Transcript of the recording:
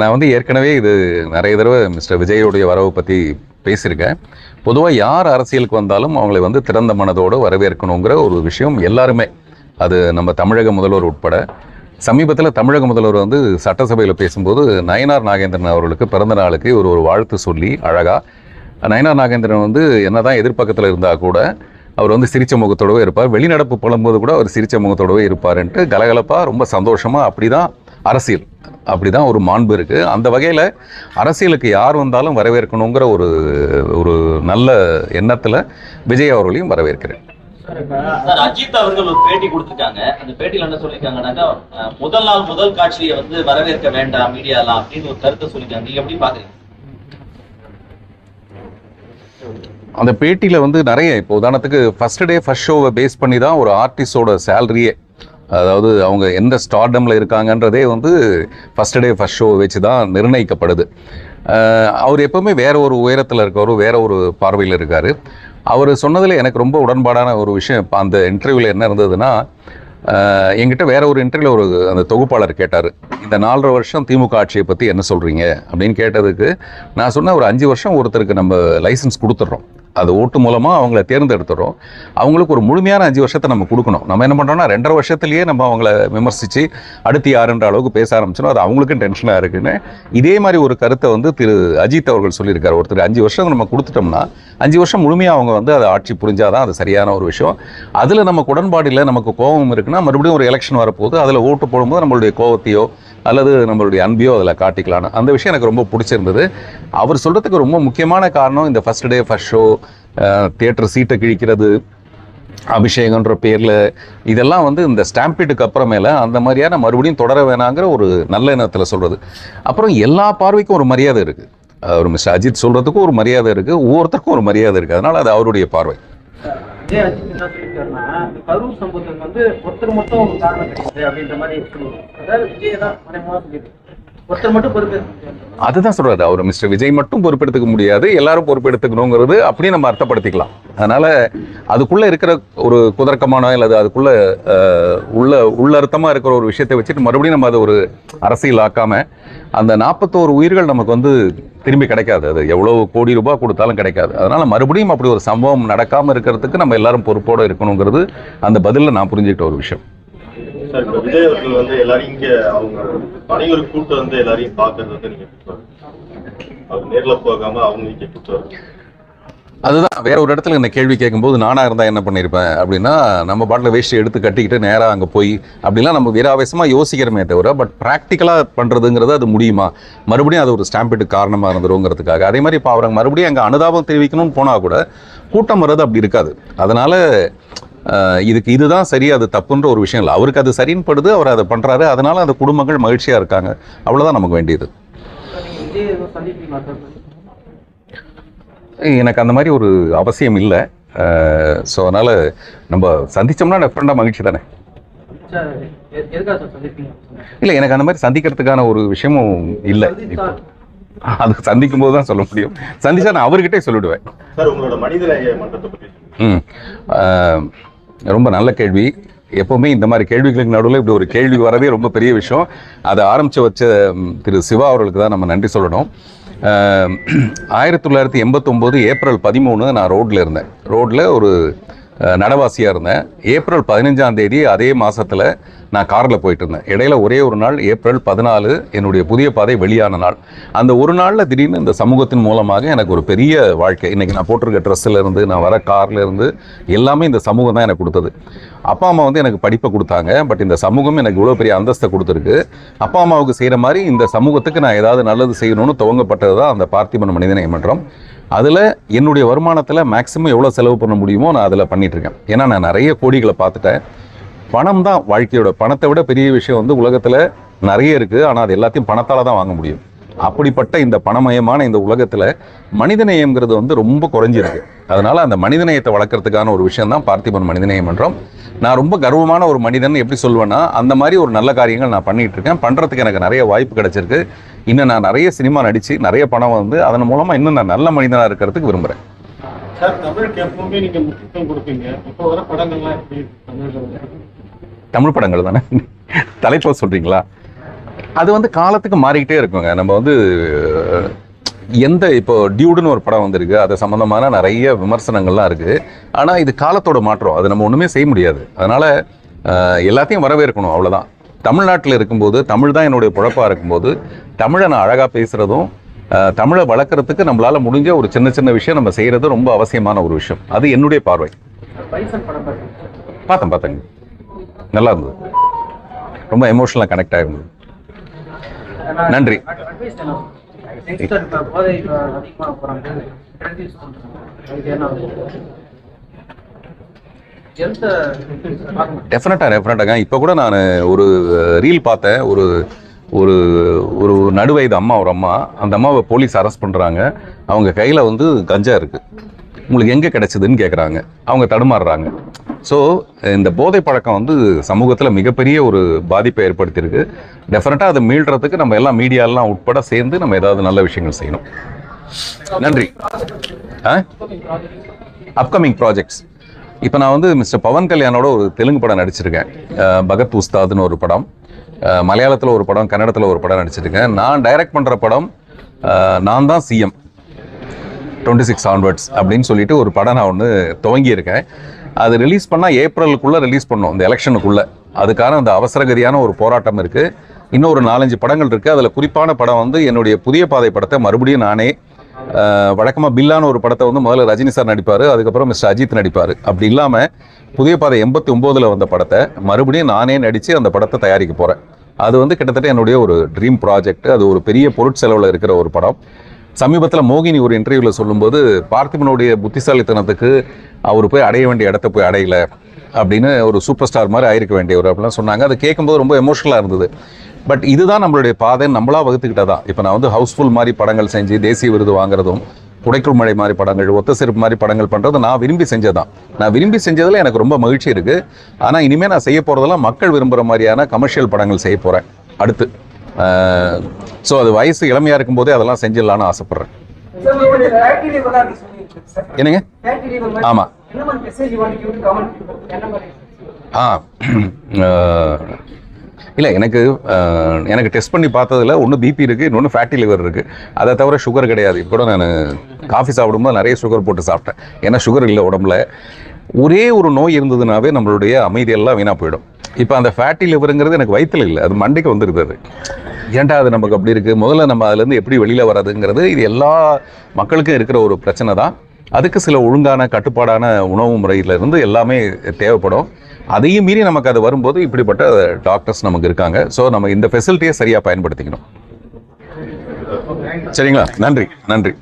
நான் வந்து ஏற்கனவே இது நிறைய தடவை மிஸ்டர் விஜயோடைய வரவை பற்றி பேசியிருக்கேன். பொதுவாக யார் அரசியலுக்கு வந்தாலும் அவங்களை வந்து திறந்த மனதோடு வரவேற்கணுங்கிற ஒரு விஷயம் எல்லாருமே. அது நம்ம தமிழக முதல்வர் உட்பட. சமீபத்தில் தமிழக முதல்வர் வந்து சட்டசபையில் பேசும்போது நயனார் நாகேந்திரன் அவர்களுக்கு பிறந்த நாளுக்கு ஒரு ஒரு வாழ்த்து சொல்லி அழகாக நயனார் நாகேந்திரன் வந்து என்னதான் எதிர்ப்பக்கத்தில் இருந்தால் கூட அவர் வந்து சிரிச்ச முகத்தோடவே இருப்பார். வெளிநடப்பு புலம்போது கூட அவர் சிரிச்ச முகத்தோடவே இருப்பார்ன்ட்டு கலகலப்பாக ரொம்ப சந்தோஷமாக அப்படி தான் அரசியல். அப்படி தான் ஒரு மாண்பு இருக்குது அந்த வகையில் அரசியலுக்கு யார் வந்தாலும் வரவேற்கணுங்கிற ஒரு ஒரு நல்ல எண்ணத்தில் விஜய் அவர்களையும் வரவேற்கிறேன். சார் அஜித் அவர்கள் ஒரு பேட்டி கொடுத்திருக்காங்க அந்த பேட்டியில என்ன சொல்லியிருக்காங்கன்னாக்கா முதல் நாள் முதல் காட்சியை வந்து வரவேற்க வேண்டாம் மீடியாலாம் அப்படின்னு ஒரு கருத்தை சொல்லியிருக்காங்க. நீங்க எப்படி பாக்குறீங்க? அந்த பேட்டியில் வந்து நிறைய இப்போ உதாரணத்துக்கு ஃபர்ஸ்ட் டே ஃபர்ஸ்ட் ஷோவை பேஸ் பண்ணி தான் ஒரு ஆர்டிஸ்டோட சேலரியே அதாவது அவங்க எந்த ஸ்டார்டமில் இருக்காங்கன்றதே வந்து ஃபர்ஸ்ட் டே ஃபர்ஸ்ட் ஷோ வச்சு தான் நிர்ணயிக்கப்படுது அவர் எப்பவுமே வேற ஒரு உயரத்தில் இருக்கவர் வேற ஒரு பார்வையில் இருக்கார். அவர் சொன்னதில் எனக்கு ரொம்ப உடன்பாடான ஒரு விஷயம் இப்போ அந்த இன்டர்வியூவில் என்ன இருந்ததுன்னா எங்கிட்ட என்கிட்ட வேற ஒரு இன்டர்வியூல ஒரு அந்த தொகுப்பாளர் கேட்டார். இந்த நாலரை வருஷம் திமுக ஆட்சியை பற்றி என்ன சொல்கிறீங்க அப்படின்னு கேட்டதுக்கு நான் சொன்ன ஒரு அஞ்சு வருஷம் ஒருத்தருக்கு நம்ம லைசன்ஸ் கொடுத்துட்றோம். அது ஓட்டு மூலமாக அவங்கள தேர்ந்தெடுத்துறோம் அவங்களுக்கு ஒரு முழுமையான அஞ்சு வருஷத்தை நம்ம கொடுக்கணும். நம்ம என்ன பண்ணுறோம்னா ரெண்டரை வருஷத்துலேயே நம்ம அவங்கள விமர்சித்து அடுத்து யாருன்ற அளவுக்கு பேச ஆரம்பிச்சோம் அது அவங்களுக்கும் டென்ஷனாக இருக்குன்னு. இதே மாதிரி ஒரு கருத்தை வந்து திரு அஜித் அவர்கள் சொல்லியிருக்காரு. ஒருத்தர் அஞ்சு வருஷம் நம்ம கொடுத்துட்டோம்னா அஞ்சு வருஷம் முழுமையாக அவங்க வந்து அதை ஆட்சி புரிஞ்சாதான் அது சரியான ஒரு விஷயம். அதில் நமக்கு உடன்பாடில் நமக்கு கோபம் இருக்குன்னா மறுபடியும் ஒரு எலெக்ஷன் வரப்போகுது. அதில் ஓட்டு போடும்போது நம்மளுடைய கோபத்தையோ அல்லது நம்மளுடைய அன்பையோ அதில் காட்டிக்கலான்னு அந்த விஷயம் எனக்கு ரொம்ப பிடிச்சிருந்தது. அவர் சொல்கிறதுக்கு ரொம்ப முக்கியமான காரணம் இந்த first day first show theatre சீட்டை கிழிக்கிறது அபிஷேகன்ற பேரில் இதெல்லாம் வந்து இந்த ஸ்டாம்பீட்டுக்கு அப்புறமேல அந்த மாதிரியான மறுபடியும் தொடர வேணாங்கிற ஒரு நல்ல எண்ணத்தில் சொல்கிறது அப்புறம் எல்லா பார்வைக்கும் ஒரு மரியாதை இருக்குது ஒரு மிஸ் அஜித் சொல்கிறதுக்கும் ஒரு மரியாதை இருக்குது ஒவ்வொருத்தருக்கும் ஒரு மரியாதை இருக்குது அதனால் அது அவருடைய பார்வை. கரூர் சம்பவத்துக்கு வந்து ஒருத்தர் மட்டும் காரணம் கிடையாது அப்படின்ற மாதிரி அதுதான் சொல்றாரு அவர் மிஸ்டர் விஜய் மட்டும் பொறுப்பெடுத்துக்க முடியாது. எல்லாரும் பொறுப்பெடுத்துக்கணுங்கிறது அப்படியே நம்ம அர்த்தப்படுத்திக்கலாம். அதனால அதுக்குள்ள இருக்கிற ஒரு குதர்க்கமான அல்லது அதுக்குள்ள உள்ள உள்ளர்த்தமா இருக்கிற ஒரு விஷயத்தை வச்சுட்டு மறுபடியும் நம்ம அதை ஒரு அரசியல் ஆக்காம அந்த நாற்பத்தோரு உயிர்கள் நமக்கு வந்து திரும்பி கிடைக்காது. அது எவ்வளவு கோடி ரூபாய் கொடுத்தாலும் கிடைக்காது. அதனால மறுபடியும் அப்படி ஒரு சம்பவம் நடக்காம இருக்கிறதுக்கு நம்ம எல்லாரும் பொறுப்போட இருக்கணுங்கிறது அந்த பதிலில் நான் புரிஞ்சுக்கிட்ட ஒரு விஷயம். சார் இப்ப விஜய் அவர்கள் வந்து எல்லாரையும் இங்க அவங்க அனைவரும் கூட்டு வந்து எல்லாரையும் பாக்குறது வந்து நீங்க அவர் நேர்ல போகாம அவங்க இங்க கூட்டு அதுதான் வேற ஒரு இடத்துல இந்த கேள்வி கேட்கும்போது நானாக இருந்தால் என்ன பண்ணியிருப்பேன் அப்படின்னா நம்ம பாட்டில் வேஷ்டி எடுத்து கட்டிக்கிட்டு நேராக அங்கே போய் அப்படிலாம் நம்ம வீராவேசமாக யோசிக்கிறோமே தவிர பட் ப்ராக்டிக்கலாக பண்ணுறதுங்கிறது அது முடியுமா? மறுபடியும் அது ஒரு ஸ்டாம்பிட்டு காரணமாக இருந்துருங்கிறதுக்காக. அதே மாதிரி இப்போ அவங்க மறுபடியும் அங்கே அனுதாபம் தெரிவிக்கணும்னு போனால் கூட கூட்டம் வர்றது அப்படி இருக்காது. அதனால் இதுக்கு இதுதான் சரி அது தப்புன்ற ஒரு விஷயம் இல்லை. அவருக்கு அது சரின்னு படுது அவர் அதை பண்றாரு. அதனால அந்த குடும்பங்கள் மகிழ்ச்சியா இருக்காங்க. அவ்வளவுதான் நமக்கு வேண்டியது. எனக்கு அந்த மாதிரி ஒரு அவசியம் இல்லை. ஸோ அதனால் நம்ம சந்திச்சோம்னா டெஃபரெண்டாக மகிழ்ச்சி தானே? இல்லை எனக்கு அந்த மாதிரி சந்திக்கிறதுக்கான ஒரு விஷயமும் இல்லை. அது சந்திக்கும் போது தான் சொல்ல முடியும். சந்திச்சா நான் அவர்கிட்டே சொல்லிடுவேன். சார் உங்களோட மனிதநேய மன்றத்தை பத்தி சொல்லுங்க. ம். ஆஹ், ரொம்ப நல்ல கேள்வி. எப்போவுமே இந்த மாதிரி கேள்விகளுக்கு நடுவில் இப்படி ஒரு கேள்வி வரதே ரொம்ப பெரிய விஷயம். அதை ஆரம்பித்து வச்ச திரு சிவா அவர்களுக்கு தான் நம்ம நன்றி சொல்லணும். ஆயிரத்தி தொள்ளாயிரத்தி எண்பத்தொம்போது ஏப்ரல் பதிமூணு நான் ரோட்டில் இருந்தேன். ரோட்டில் ஒரு நடவாசியாக இருந்தேன். ஏப்ரல் பதினஞ்சாம் தேதி அதே மாதத்தில் நான் காரில் போயிட்டு இருந்தேன் இடையில ஒரே ஒரு நாள் ஏப்ரல் பதினாலு என்னுடைய புதிய பாதை வெளியான நாள். அந்த ஒரு நாளில் திடீர்னு இந்த சமூகத்தின் மூலமாக எனக்கு ஒரு பெரிய வாழ்க்கை. இன்னைக்கு நான் போட்டிருக்க ட்ரெஸ்ஸில் இருந்து நான் வர கார்ல இருந்து எல்லாமே இந்த சமூகம் தான் எனக்கு கொடுத்தது. அப்பா அம்மா வந்து எனக்கு படிப்பை கொடுத்தாங்க. பட் இந்த சமூகம் எனக்கு இவ்வளோ பெரிய அந்தஸ்தை கொடுத்துருக்கு. அப்பா அம்மாவுக்கு செய்கிற மாதிரி இந்த சமூகத்துக்கு நான் ஏதாவது நல்லது செய்யணும்னு துவங்கப்பட்டது தான் அந்த பார்த்திபன் மனிதநேய மன்றம். அதில் என்னுடைய வருமானத்தில் மேக்ஸிமம் எவ்வளோ செலவு பண்ண முடியுமோ நான் அதில் பண்ணிகிட்ருக்கேன் ஏன்னா நான் நிறைய கோடிகளை பார்த்துட்டேன். பணம் தான் வாழ்க்கையோட. பணத்தை விட பெரிய விஷயம் வந்து உலகத்தில் நிறைய இருக்குது ஆனால் அது எல்லாத்தையும் பணத்தால் தான் வாங்க முடியும். அப்படிப்பட்ட இந்த பணமயமான இந்த உலகத்தில் மனிதநேயம்ங்கிறது வந்து ரொம்ப குறைஞ்சிருக்கு. அதனால் அந்த மனிதநேயத்தை வளர்க்கறதுக்கான ஒரு விஷயம் தான் பார்த்திபன் மனிதநேயம் மன்றம் நான் ரொம்ப கர்வமான ஒரு மனிதன் எப்படி சொல்வேன்னா அந்த மாதிரி ஒரு நல்ல காரியங்கள் நான் பண்ணிகிட்டு இருக்கேன். பண்ணுறதுக்கு எனக்கு நிறைய வாய்ப்பு கிடச்சிருக்கு. இன்னும் நான் நிறைய சினிமா நடித்து நிறைய பணம் வந்து அதன் மூலமாக இன்னும் நான் நல்ல மனிதனாக இருக்கிறதுக்கு விரும்புகிறேன் சார் தமிழுக்கு எப்பவுமே நீங்கள் முக்கியத்துவம் கொடுப்பீங்க. இப்போ வர படங்கள்லாம் எப்படி தமிழ்ல தமிழ் படங்கள் தானே? தலைப்பை சொல்கிறீங்களா அது வந்து காலத்துக்கு மாறிக்கிட்டே இருக்குங்க. நம்ம வந்து எந்த இப்போ டியூடுன்னு ஒரு படம் வந்திருக்கு. அது சம்மந்தமான நிறைய விமர்சனங்கள்லாம் இருக்குது ஆனால் இது காலத்தோட மாற்றம். அது நம்ம ஒன்றுமே செய்ய முடியாது. அதனால் எல்லாத்தையும் வரவேற்கணும். அவ்வளோதான் தமிழ்நாட்டில் இருக்கும்போது தமிழ் தான் என்னுடைய பொழப்பாக இருக்கும்போது தமிழை நான் அழகாக பேசுகிறதும் தமிழை வளர்க்குறதுக்கு நம்மளால் முடிஞ்ச ஒரு சின்ன சின்ன விஷயம் நம்ம செய்கிறது ரொம்ப அவசியமான ஒரு விஷயம். அது என்னுடைய பார்வை. பார்த்தேன் பார்த்தேங்க. நல்லா இருந்தது. ரொம்ப எமோஷனலாக கனெக்ட் ஆகிருந்தது நன்றி. இப்போ டெஃபினட்டாக டெஃபினட்டாக இப்போ கூட நான் ஒரு ரீல் பார்த்தேன். ஒரு ஒரு ஒரு நடுவயது அம்மா ஒரு அம்மா. அந்த அம்மாவை போலீஸ் அரெஸ்ட் பண்ணுறாங்க அவங்க கையில் வந்து கஞ்சா இருக்குது உங்களுக்கு எங்கே கிடைச்சதுன்னு கேட்குறாங்க அவங்க தடுமாறுறாங்க. ஸோ இந்த போதை பழக்கம் வந்து சமூகத்தில் மிகப்பெரிய ஒரு பாதிப்பை ஏற்படுத்தியிருக்கு. டெஃபினட்டாக அதை மீள்றதுக்கு நம்ம எல்லாம் மீடியாலாம் உட்பட சேர்ந்து நம்ம ஏதாவது நல்ல விஷயங்கள் செய்யணும். நன்றி. ஆ? அப்கமிங் ப்ராஜெக்ட்ஸ் இப்போ நான் வந்து மிஸ்டர் பவன் கல்யாணோட ஒரு தெலுங்கு படம் நடிச்சிருக்கேன். பகத் உஸ்தாதுன்னு ஒரு படம். மலையாளத்தில் ஒரு படம் கன்னடத்தில் ஒரு படம் நடிச்சிருக்கேன். நான் டைரக்ட் பண்ணுற படம் நான் தான் சிஎம் டுவெண்ட்டி சிக்ஸ் ஆன்வர்ட்ஸ் அப்படின்னு சொல்லிட்டு ஒரு படம் நான் ஒன்று துவங்கியிருக்கேன். அது ரிலீஸ் பண்ணால் ஏப்ரலுக்குள்ளே ரிலீஸ் பண்ணோம் இந்த எலெக்ஷனுக்குள்ளே அதுக்கான அந்த அவசரகதியான ஒரு போராட்டம் இருக்குது இன்னும் ஒரு நாலஞ்சு படங்கள் இருக்குது அதில் குறிப்பான படம் வந்து என்னுடைய புதிய பாதை படத்தை மறுபடியும் நானே வழக்கமாக பில்லான ஒரு படத்தை வந்து முதல்ல ரஜினி சார் நடிப்பார் அதுக்கப்புறம் மிஸ்டர் அஜித் நடிப்பார். அப்படி இல்லாமல் புதிய பாதை எண்பத்தி ஒம்போதில் வந்த படத்தை மறுபடியும் நானே நடித்து அந்த படத்தை தயாரிக்க போகிறேன் அது வந்து கிட்டத்தட்ட என்னுடைய ஒரு ட்ரீம் ப்ராஜெக்ட் அது ஒரு பெரிய பொருட்செலவில் இருக்கிற ஒரு படம். சமீபத்தில் மோகினி ஒரு இன்டர்வியூவில் சொல்லும்போது பார்த்திபனுடைய புத்திசாலித்தனத்துக்கு அவர் போய் அடைய வேண்டிய இடத்த போய் அடையல அப்படின்னு ஒரு சூப்பர் ஸ்டார் மாதிரி ஆயிருக்க வேண்டியவர் அப்படிலாம் சொன்னாங்க. அதை கேட்கும்போது ரொம்ப எமோஷனலாக இருந்தது. பட் இதுதான் நம்மளுடைய பாதை வகுத்துக்கிட்டே தான் இப்போ நான் வந்து ஹவுஸ்ஃபுல் மாதிரி படங்கள் செஞ்சு தேசிய விருது வாங்குறதும் குடைக்குள் மழை மாதிரி படங்கள் ஒத்த செருப்பு மாதிரி படங்கள் பண்ணுறது நான் விரும்பி செஞ்சதான் நான் விரும்பி செஞ்சதில் எனக்கு ரொம்ப மகிழ்ச்சி இருக்குது ஆனால் இனிமேல் நான் செய்ய போகிறதெல்லாம் மக்கள் விரும்புகிற மாதிரியான கமர்ஷியல் படங்கள் செய்ய போகிறேன் அடுத்து ஸோ அது வயசு இளமையாக இருக்கும்போதே அதெல்லாம் செஞ்சிடலான்னு ஆசைப்பட்றேன். என்னங்க? ஆமா. என்ன மாதிரி மெசேஜ் வாங்கி கமெண்ட் என்ன மாதிரி ஆ இல்லை எனக்கு எனக்கு டெஸ்ட் பண்ணி பார்த்ததுல ஒன்று பிபி இருக்குது இன்னொன்று ஃபேட்டி லிவர் இருக்குது அதை தவிர சுகர் கிடையாது. இப்போ கூட நான் காஃபி சாப்பிடும்போது நிறைய சுகர் போட்டு சாப்பிட்டேன். ஏன்னா சுகர் இல்லை உடம்புல. ஒரே ஒரு நோய் இருந்ததுனாவே நம்மளுடைய அமைதியெல்லாம் வீணாக போயிடும். இப்போ அந்த ஃபேட்டி லிவருங்கிறது எனக்கு வயித்துல இல்லை. அது மண்டைக்கு வந்துருது அது. ஏன்டா அது நமக்கு அப்படி இருக்குது முதல்ல நம்ம அதுலேருந்து எப்படி வெளியில் வர்றதுங்கிறது இது எல்லா மக்களுக்கும் இருக்கிற ஒரு பிரச்சனை தான். அதுக்கு சில ஒழுங்கான கட்டுப்பாடான உணவு முறையில இருந்து எல்லாமே தேவைப்படும். அதையும் மீறி நமக்கு அது வரும்போது இப்படிப்பட்ட டாக்டர்ஸ் நமக்கு இருக்காங்க. ஸோ நம்ம இந்த ஃபெசிலிட்டியை சரியாக பயன்படுத்திக்கணும். சரிங்களா? நன்றி. நன்றி.